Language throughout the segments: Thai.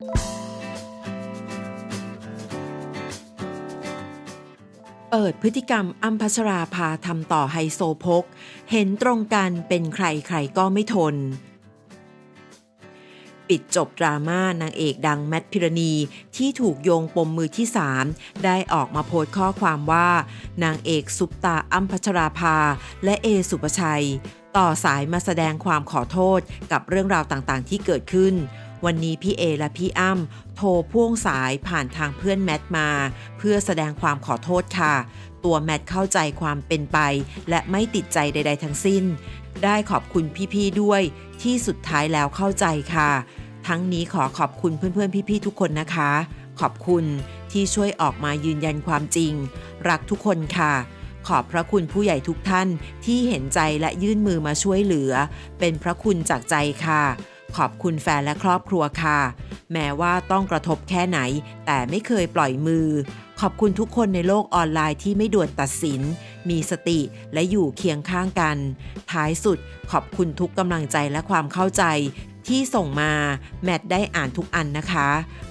เปิดพฤติกรรมอัมพัชราภาทำต่อไฮโซพก เห็นตรงกันเป็นใครใครก็ไม่ทน ปิดจบดราม่านางเอกดังแมทพิรณีที่ถูกโยงปมมือที่ 3 ได้ออกมาโพสต์ข้อความว่า นางเอกซุปตาอัมพัชราภาและเอสุปชัย ต่อสายมาแสดงความขอโทษกับเรื่องราวต่างๆ ที่เกิดขึ้น วันนี้พี่เอและพี่อ้ำโทรพ่วงสายผ่านทางเพื่อนแมทมา เพื่อแสดงความขอโทษค่ะ ตัวแมทเข้าใจความเป็นไป และไม่ติดใจใด ๆ ทั้งสิ้น ได้ขอบคุณพี่ๆด้วย ที่สุดท้ายแล้วเข้าใจค่ะ ทั้งนี้ขอขอบคุณเพื่อนๆพี่ๆทุกคนนะคะ ขอบคุณที่ช่วยออกมายืนยันความจริง รักทุกคนค่ะขอบพระคุณผู้ใหญ่ทุกท่านที่เห็นใจและยื่นมือมาช่วยเหลือ เป็นพระคุณจากใจค่ะ ขอบคุณแฟนและครอบครัวค่ะ แม้ว่าต้องกระทบแค่ไหน แต่ไม่เคยปล่อยมือ ขอบคุณทุกคนในโลกออนไลน์ที่ไม่ด่วนตัดสิน มีสติและอยู่เคียงข้างกัน ท้ายสุดขอบคุณทุกกำลังใจและความเข้าใจที่ส่งมาแมทได้อ่านทุกอันนะคะ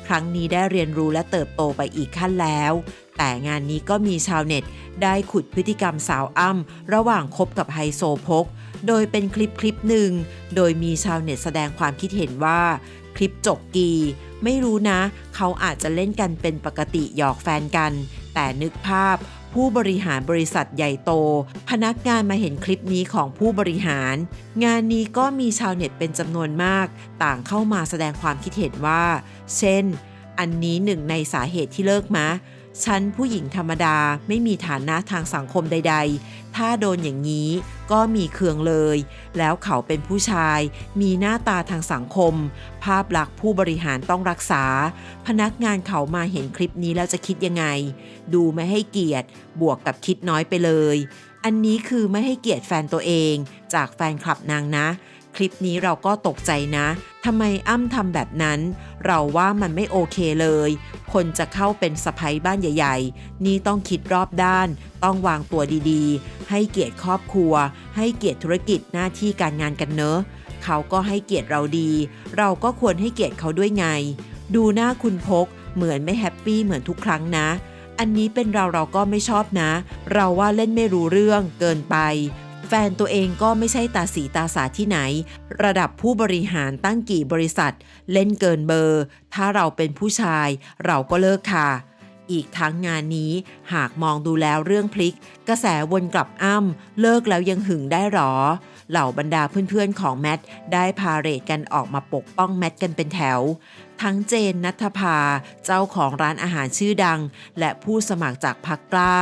ครั้งนี้ได้เรียนรู้และเติบโตไปอีกขั้นแล้ว แต่งานนี้ก็มีชาวเน็ต ได้ขุดพฤติกรรมสาวอ้ำระหว่างคบกับไฮโซพก โดยเป็นคลิปคลิปหนึ่ง โดยมีชาวเน็ตแสดงความคิดเห็นว่า คลิปจกกี ไม่รู้นะ เขาอาจจะเล่นกันเป็นปกติหยอกแฟนกัน แต่นึกภาพผู้บริหารบริษัทใหญ่โต พนักงานมาเห็นคลิปนี้ของผู้บริหาร งานนี้ก็มีชาวเน็ตเป็นจำนวนมาก ต่างเข้ามาแสดงความคิดเห็นว่า เช่น อันนี้หนึ่งในสาเหตุที่เลิกมะ ฉันผู้หญิงธรรมดาไม่มีฐานะทางสังคมใด ๆ ถ้าโดนอย่างนี้ก็มีเคืองเลย แล้วเขาเป็นผู้ชาย มีหน้าตาทางสังคม ภาพลักษณ์ผู้บริหารต้องรักษา พนักงานเขามาเห็นคลิปนี้แล้วจะคิดยังไง ดูไม่ให้เกียรติ บวกกับคิดน้อยไปเลย อันนี้คือไม่ให้เกียรติแฟนตัวเอง จากแฟนคลับนางนะ คลิปนี้เราก็ตกใจนะทำไมอ้ำทำแบบนั้น เราว่ามันไม่โอเคเลย คนจะเข้าเป็นสะพ้ยบ้านใหญ่ ๆ นี่ต้องคิดรอบด้าน ต้องวางตัวดีๆ ให้เกียรติครอบครัว ให้เกียรติธุรกิจหน้าที่การงานกันเนอะเขาก็ให้เกียรติเราดี เราก็ควรให้เกียรติเขาด้วยไง ดูหน้าคุณพก เหมือนไม่แฮปปี้เหมือนทุกครั้งนะ อันนี้เป็นเราเราก็ไม่ชอบนะ เราว่าเล่นไม่รู้เรื่องเกินไป แฟนตัวเองก็ไม่ใช่ตาสีตาสาที่ไหน ระดับผู้บริหารตั้งกี่บริษัท เล่นเกินเบอร์ ถ้าเราเป็นผู้ชาย เราก็เลิกค่ะ อีกทั้งงานนี้หากมองดูแล้วเรื่องพลิก กระแสวนกลับอ้ำ เลิกแล้วยังหึงได้หรอ เหล่าบรรดาเพื่อนๆของแมทได้พาเรทกันออกมาปกป้องแมทกันเป็นแถวทั้งเจนนัทภา เจ้าของร้านอาหารชื่อดัง และผู้สมัครจากพักกล้า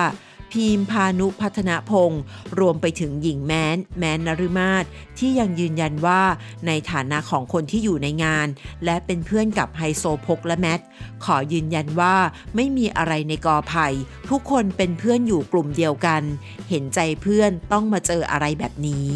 พีมพานุพัฒนพงศ์รวมไปถึงหญิงแม้น แม้นนฤมาศที่ยังยืนยันว่าในฐานะของคนที่อยู่ในงาน และเป็นเพื่อนกับไฮโซพกและแมท ขอยืนยันว่าไม่มีอะไรในกอไผ่ทุกคนเป็นเพื่อนอยู่กลุ่มเดียวกัน เห็นใจเพื่อนต้องมาเจออะไรแบบนี้